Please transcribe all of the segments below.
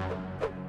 you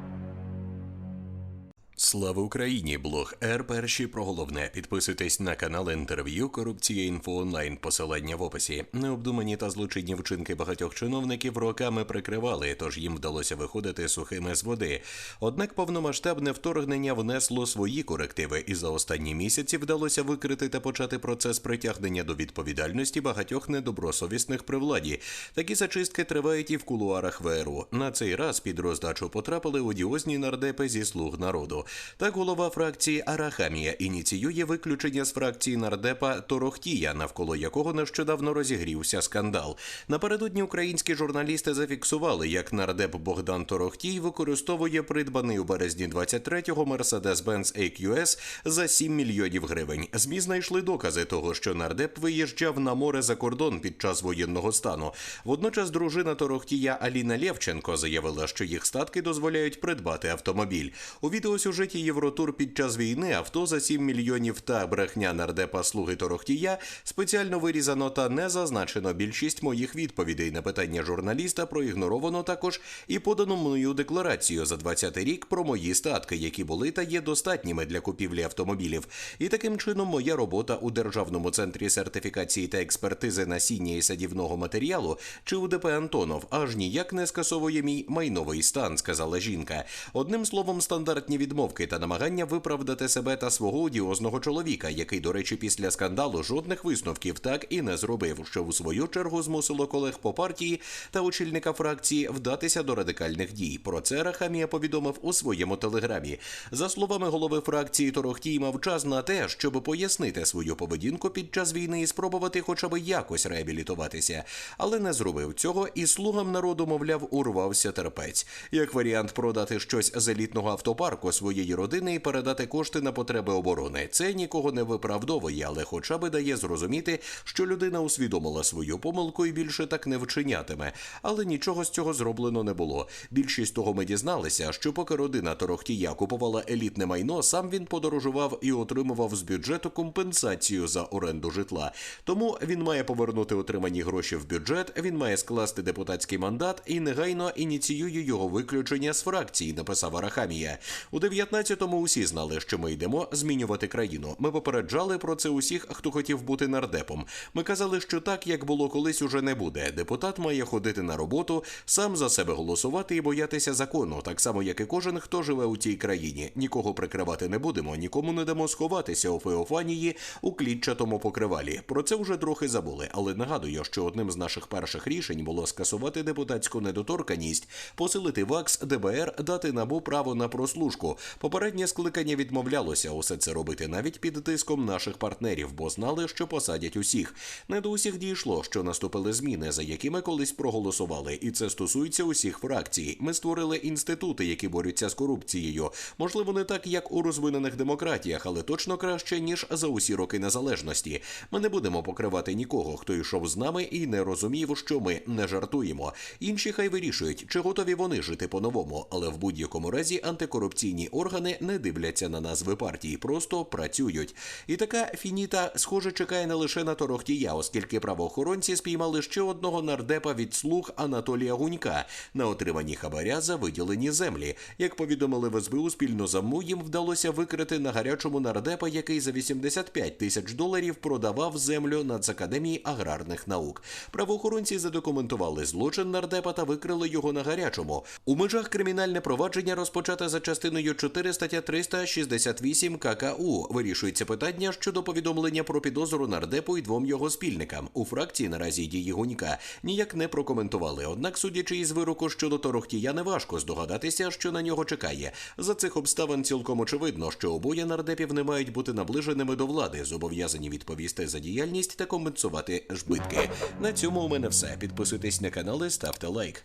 Слава Україні! Блог Р. Перші про головне. Підписуйтесь на канал інтерв'ю Корупція інфо онлайн. Посилання в описі. Необдумані та злочинні вчинки багатьох чиновників роками прикривали, тож їм вдалося виходити сухими з води. Однак повномасштабне вторгнення внесло свої корективи, і за останні місяці вдалося викрити та почати процес притягнення до відповідальності багатьох недобросовісних при владі. Такі зачистки тривають і в кулуарах ВРУ. На цей раз під роздачу потрапили одіозні нардепи зі слуг народу. Так голова фракції Арахамія ініціює виключення з фракції нардепа Торохтія, навколо якого нещодавно розігрівся скандал. Напередодні українські журналісти зафіксували, як нардеп Богдан Торохтій використовує придбаний у березні 23-го Mercedes-Benz AQS за 7 мільйонів гривень. ЗМІ знайшли докази того, що нардеп виїжджав на море за кордон під час воєнного стану. Водночас дружина Торохтія Аліна Лєвченко заявила, що їх статки дозволяють придбати автомобіль. У відеосюжеті Євротур під час війни авто за 7 мільйонів та брехня нардепа слуги Торохтія спеціально вирізано та не зазначено. Більшість моїх відповідей на питання журналіста проігноровано також і подано мою декларацію за 20 рік про мої статки, які були та є достатніми для купівлі автомобілів. І таким чином моя робота у державному центрі сертифікації та експертизи насіння і садівного матеріалу чи у ДП Антонов аж ніяк не скасовує мій майновий стан, сказала жінка. Одним словом, стандартні відмовки та намагання виправдати себе та свого одіозного чоловіка, який, до речі, після скандалу жодних висновків так і не зробив, що у свою чергу змусило колег по партії та очільника фракції вдатися до радикальних дій. Про це Рахамія повідомив у своєму телеграмі. За словами голови фракції Торохтій мав час на те, щоб пояснити свою поведінку під час війни і спробувати хоча б якось реабілітуватися, але не зробив цього і слугам народу, мовляв, урвався терпець. Як варіант продати щось з елітного автопарку своєї родини і передати кошти на потреби оборони. Це нікого не виправдовує, але хоча би дає зрозуміти, що людина усвідомила свою помилку і більше так не вчинятиме. Але нічого з цього зроблено не було. Більшість того ми дізналися, що поки родина Торохтія купувала елітне майно, сам він подорожував і отримував з бюджету компенсацію за оренду житла. Тому він має повернути отримані гроші в бюджет. Він має скласти депутатський мандат і негайно ініціює його виключення з фракції. Написав Арахамія. У 19-му усі знали, що ми йдемо змінювати країну. Ми попереджали про це усіх, хто хотів бути нардепом. Ми казали, що так, як було колись, уже не буде. Депутат має ходити на роботу, сам за себе голосувати і боятися закону, так само як і кожен, хто живе у цій країні. Нікого прикривати не будемо, нікому не дамо сховатися у Феофанії у клітчатому покривалі. Про це вже трохи забули, але нагадую, що одним з наших перших рішень було скасувати депутатську недоторканість, посилити ВАКС, ДБР, дати набу право на прослушку. Попереднє скликання відмовлялося усе це робити навіть під тиском наших партнерів, бо знали, що посадять усіх. Не до усіх дійшло, що наступили зміни, за якими колись проголосували, і це стосується усіх фракцій. Ми створили інститути, які борються з корупцією. Можливо, не так, як у розвинених демократіях, але точно краще ніж за усі роки незалежності. Ми не будемо покривати нікого, хто йшов з нами і не розумів, що ми не жартуємо. Інші хай вирішують, чи готові вони жити по-новому, але в будь-якому разі антикорупційні органи не дивляться на назви партії, просто працюють. І така фініта, схоже, чекає не лише на Торохтія, оскільки правоохоронці спіймали ще одного нардепа від слуг Анатолія Гунька на отриманні хабаря за виділені землі. Як повідомили в СБУ, спільно за МУ їм вдалося викрити на гарячому нардепа, який за 85 тисяч доларів продавав землю Нацакадемії аграрних наук. Правоохоронці задокументували злочин нардепа та викрили його на гарячому. У межах кримінальне провадження розпочате за частиною 4 стаття 368 ККУ. Вирішується питання щодо повідомлення про підозру нардепу і двом його спільникам. У фракції наразі дії Гунька ніяк не прокоментували. Однак, судячи із вироку щодо Торохтія, неважко здогадатися, що на нього чекає. За цих обставин цілком очевидно, що обоє нардепів не мають бути наближеними до влади, зобов'язані відповісти за діяльність та компенсувати збитки. На цьому у мене все. Підписуйтесь на канали, ставте лайк.